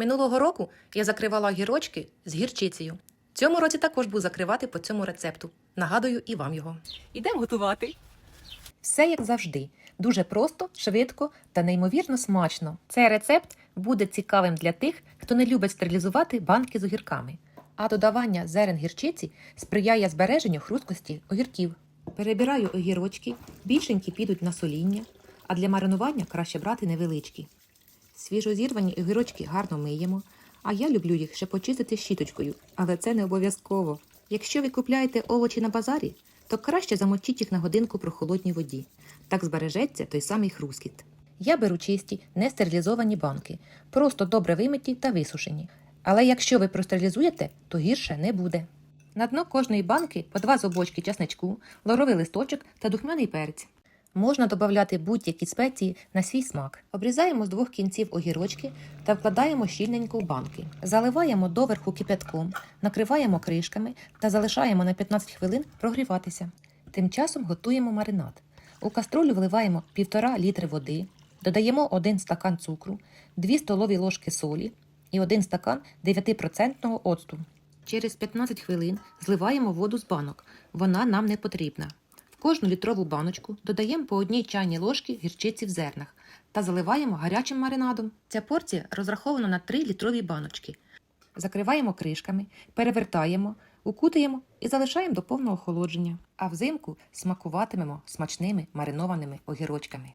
Минулого року я закривала огірочки з гірчицею. Цьому році також буду закривати по цьому рецепту. Нагадую і вам його. Ідемо готувати. Все як завжди. Дуже просто, швидко та неймовірно смачно. Цей рецепт буде цікавим для тих, хто не любить стерилізувати банки з огірками. А додавання зерен гірчиці сприяє збереженню хрусткості огірків. Перебираю огірочки, більшенькі підуть на соління, а для маринування краще брати невеличкі. Свіжозірвані огірочки гарно миємо, а я люблю їх ще почистити щіточкою, але це не обов'язково. Якщо ви купляєте овочі на базарі, то краще замочіть їх на годинку при холодній воді. Так збережеться той самий хрускіт. Я беру чисті, нестерилізовані банки, просто добре вимиті та висушені. Але якщо ви простерилізуєте, то гірше не буде. На дно кожної банки по два зубочки часничку, лоровий листочок та духмяний перець. Можна додати будь-які спеції на свій смак. Обрізаємо з двох кінців огірочки та вкладаємо щільненько в банки. Заливаємо доверху кипятком, накриваємо кришками та залишаємо на 15 хвилин прогріватися. Тим часом готуємо маринад. У каструлю вливаємо 1,5 літри води, додаємо 1 стакан цукру, 2 столові ложки солі і 1 стакан 9% оцту. Через 15 хвилин зливаємо воду з банок. Вона нам не потрібна. Кожну літрову баночку додаємо по одній чайній ложці гірчиці в зернах та заливаємо гарячим маринадом. Ця порція розрахована на 3 літрові баночки. Закриваємо кришками, перевертаємо, укутаємо і залишаємо до повного охолодження. А взимку смакуватимемо смачними маринованими огірочками.